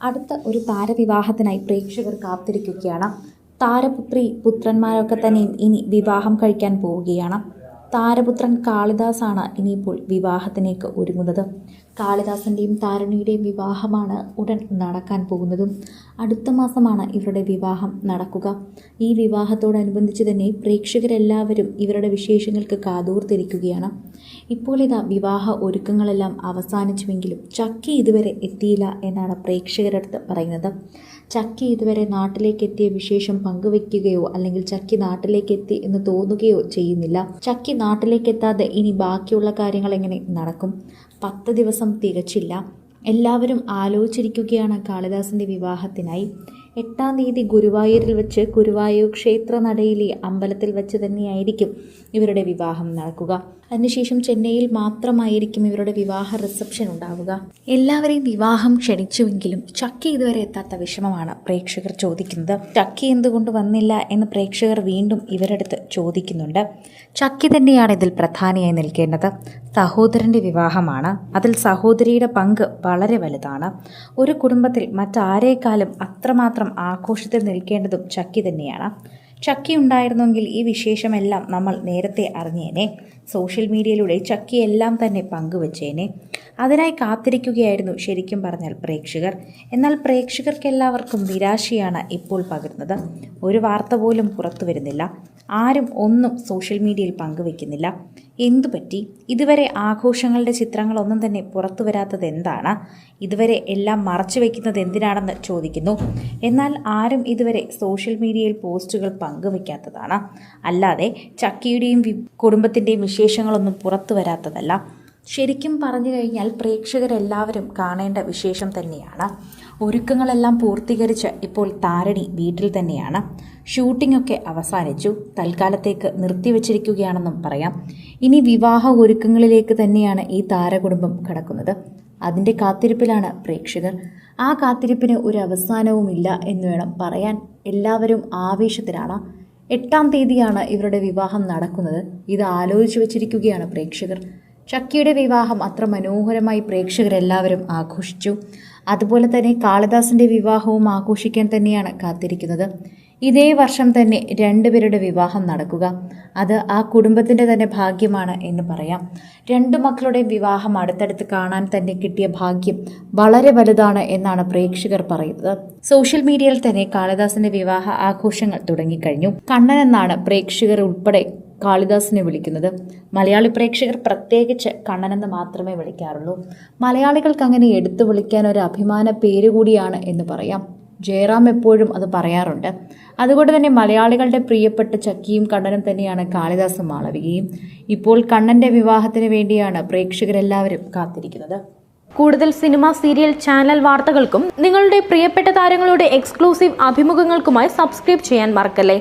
അടുത്ത ഒരു താരവിവാഹത്തിനായി പ്രേക്ഷകർ കാത്തിരിക്കുകയാണ്. താരപുത്രി പുത്രന്മാരൊക്കെ തന്നെയും ഇനി വിവാഹം കഴിക്കാൻ പോവുകയാണ്. താരപുത്രൻ കാളിദാസാണ് ഇനിയിപ്പോൾ വിവാഹത്തിലേക്ക് ഒരുങ്ങുന്നത്. കാളിദാസന്റെയും താരണിയുടെയും വിവാഹമാണ് ഉടൻ നടക്കാൻ പോകുന്നതും. അടുത്ത മാസമാണ് ഇവരുടെ വിവാഹം നടക്കുക. ഈ വിവാഹത്തോടനുബന്ധിച്ച് തന്നെ പ്രേക്ഷകരെല്ലാവരും ഇവരുടെ വിശേഷങ്ങൾക്ക് കാതോർത്തിരിക്കുകയാണ്. ഇപ്പോൾ ഇതാ വിവാഹ ഒരുക്കങ്ങളെല്ലാം അവസാനിച്ചുവെങ്കിലും ചക്കി ഇതുവരെ എത്തിയില്ല എന്നാണ് പ്രേക്ഷകരടുത്ത് പറയുന്നത്. ചക്കി ഇതുവരെ നാട്ടിലേക്ക് എത്തിയ വിശേഷം പങ്കുവെക്കുകയോ അല്ലെങ്കിൽ ചക്കി നാട്ടിലേക്ക് എത്തി എന്ന് തോന്നുകയോ ചെയ്യുന്നില്ല. ചക്കി നാട്ടിലേക്ക് എത്താതെ ഇനി ബാക്കിയുള്ള കാര്യങ്ങൾ എങ്ങനെ നടക്കും? പത്ത് ദിവസം തികച്ചില്ല. എല്ലാവരും ആലോചിച്ചിരിക്കുകയാണ് കാളിദാസിന്റെ വിവാഹത്തിനായി. എട്ടാം തീയതി ഗുരുവായൂരിൽ വെച്ച് ഗുരുവായൂർ ക്ഷേത്ര നടയിലെ അമ്പലത്തിൽ വെച്ച് തന്നെയായിരിക്കും ഇവരുടെ വിവാഹം നടക്കുക. അതിനുശേഷം ചെന്നൈയിൽ മാത്രമായിരിക്കും ഇവരുടെ വിവാഹ റിസപ്ഷൻ ഉണ്ടാവുക. എല്ലാവരെയും വിവാഹം ക്ഷണിച്ചുവെങ്കിലും ചക്കി ഇതുവരെ എത്താത്ത വിഷമമാണ് പ്രേക്ഷകർ ചോദിക്കുന്നത്. ചക്കി എന്തുകൊണ്ട് വന്നില്ല എന്ന് പ്രേക്ഷകർ വീണ്ടും ഇവരടുത്ത് ചോദിക്കുന്നുണ്ട്. ചക്കി തന്നെയാണ് ഇതിൽ പ്രധാനിയായി നിൽക്കേണ്ടത്. സഹോദരന്റെ വിവാഹമാണ്. അതിൽ സഹോദരിയുടെ പങ്ക് വളരെ വലുതാണ്. ഒരു കുടുംബത്തിൽ മറ്റാരേക്കാളും അത്രമാത്രം ആഘോഷത്തിൽ നിൽക്കേണ്ടതും ചക്കി തന്നെയാണ്. ചക്കി ഉണ്ടായിരുന്നെങ്കിൽ ഈ വിശേഷമെല്ലാം നമ്മൾ നേരത്തെ അറിഞ്ഞേനെ. സോഷ്യൽ മീഡിയയിലൂടെ ചക്കിയെല്ലാം തന്നെ പങ്കുവച്ചേനെ. അതിനായി കാത്തിരിക്കുകയായിരുന്നു ശരിക്കും പറഞ്ഞാൽ പ്രേക്ഷകർ. എന്നാൽ പ്രേക്ഷകർക്കെല്ലാവർക്കും നിരാശയാണ് ഇപ്പോൾ പകരുന്നത്. ഒരു വാർത്ത പോലും പുറത്തു വരുന്നില്ല. ആരും ഒന്നും സോഷ്യൽ മീഡിയയിൽ പങ്കുവെക്കുന്നില്ല എന്തു പറ്റി ഇതുവരെ ആഘോഷങ്ങളുടെ ചിത്രങ്ങളൊന്നും തന്നെ പുറത്തു വരാത്തത് എന്താണ്? ഇതുവരെ എല്ലാം മറച്ചു വയ്ക്കുന്നത് എന്തിനാണെന്ന് ചോദിക്കുന്നു. എന്നാൽ ആരും ഇതുവരെ സോഷ്യൽ മീഡിയയിൽ പോസ്റ്റുകൾ പങ്കുവയ്ക്കാത്തതാണ് അല്ലാതെ ചക്കിയുടെയും കുടുംബത്തിന്റെയും വിശേഷങ്ങളൊന്നും പുറത്തു വരാത്തതല്ല. ശരിക്കും പറഞ്ഞു കഴിഞ്ഞാൽ പ്രേക്ഷകരെല്ലാവരും കാണേണ്ട വിശേഷം തന്നെയാണ്. ഒരുക്കങ്ങളെല്ലാം പൂർത്തീകരിച്ച് ഇപ്പോൾ താരണി വീട്ടിൽ തന്നെയാണ്. ഷൂട്ടിംഗ് ഒക്കെ അവസാനിച്ചു. തൽക്കാലത്തേക്ക് നിർത്തിവച്ചിരിക്കുകയാണെന്നും പറയാം. ഇനി വിവാഹ ഒരുക്കങ്ങളിലേക്ക് തന്നെയാണ് ഈ താരകുടുംബം കടക്കുന്നത്. അതിന്റെ കാത്തിരിപ്പിലാണ് പ്രേക്ഷകർ. ആ കാത്തിരിപ്പിന് ഒരു അവസാനവുമില്ല എന്ന് വേണം പറയാൻ എല്ലാവരും ആവേശത്തിലാണ്. എട്ടാം തീയതിയാണ് ഇവരുടെ വിവാഹം നടക്കുന്നത്. ഇത് ആലോചിച്ചു വച്ചിരിക്കുകയാണ് പ്രേക്ഷകർ. ചക്കിയുടെ വിവാഹം അത്ര മനോഹരമായി പ്രേക്ഷകരെല്ലാവരും ആഘോഷിച്ചു. അതുപോലെ തന്നെ കാളിദാസിന്റെ വിവാഹവും ആഘോഷിക്കാൻ തന്നെയാണ് കാത്തിരിക്കുന്നത്. ഇതേ വർഷം തന്നെ രണ്ടുപേരുടെ വിവാഹം നടക്കുക. അത് ആ കുടുംബത്തിന്റെ തന്നെ ഭാഗ്യമാണ് എന്ന് പറയാം. രണ്ടു മക്കളുടെ വിവാഹം അടുത്തടുത്ത് കാണാൻ തന്നെ കിട്ടിയ ഭാഗ്യം വളരെ വലുതാണ് എന്നാണ് പ്രേക്ഷകർ പറയുന്നത്. സോഷ്യൽ മീഡിയയിൽ തന്നെ കാളിദാസിന്റെ വിവാഹ ആഘോഷങ്ങൾ തുടങ്ങിക്കഴിഞ്ഞു. കണ്ണൻ എന്നാണ് പ്രേക്ഷകർ ഉൾപ്പെടെ കാളിദാസിനെ വിളിക്കുന്നത്. മലയാളി പ്രേക്ഷകർ പ്രത്യേകിച്ച് കണ്ണനെന്ന് മാത്രമേ വിളിക്കാറുള്ളൂ. മലയാളികൾക്ക് അങ്ങനെ എടുത്തു വിളിക്കാൻ ഒരു അഭിമാന പേര് കൂടിയാണ് എന്ന് പറയാം. ജയറാം എപ്പോഴും അത് പറയാറുണ്ട്. അതുകൊണ്ട് തന്നെ മലയാളികളുടെ പ്രിയപ്പെട്ട ചക്കിയും കണ്ണനും തന്നെയാണ് കാളിദാസ മാളവികയും. ഇപ്പോൾ കണ്ണന്റെ വിവാഹത്തിന് വേണ്ടിയാണ് പ്രേക്ഷകരെല്ലാവരും കാത്തിരിക്കുന്നത്. കൂടുതൽ സിനിമ സീരിയൽ ചാനൽ വാർത്തകൾക്കും നിങ്ങളുടെ പ്രിയപ്പെട്ട താരങ്ങളുടെ എക്സ്ക്ലൂസീവ് അഭിമുഖങ്ങൾക്കുമായി സബ്സ്ക്രൈബ് ചെയ്യാൻ മറക്കല്ലേ?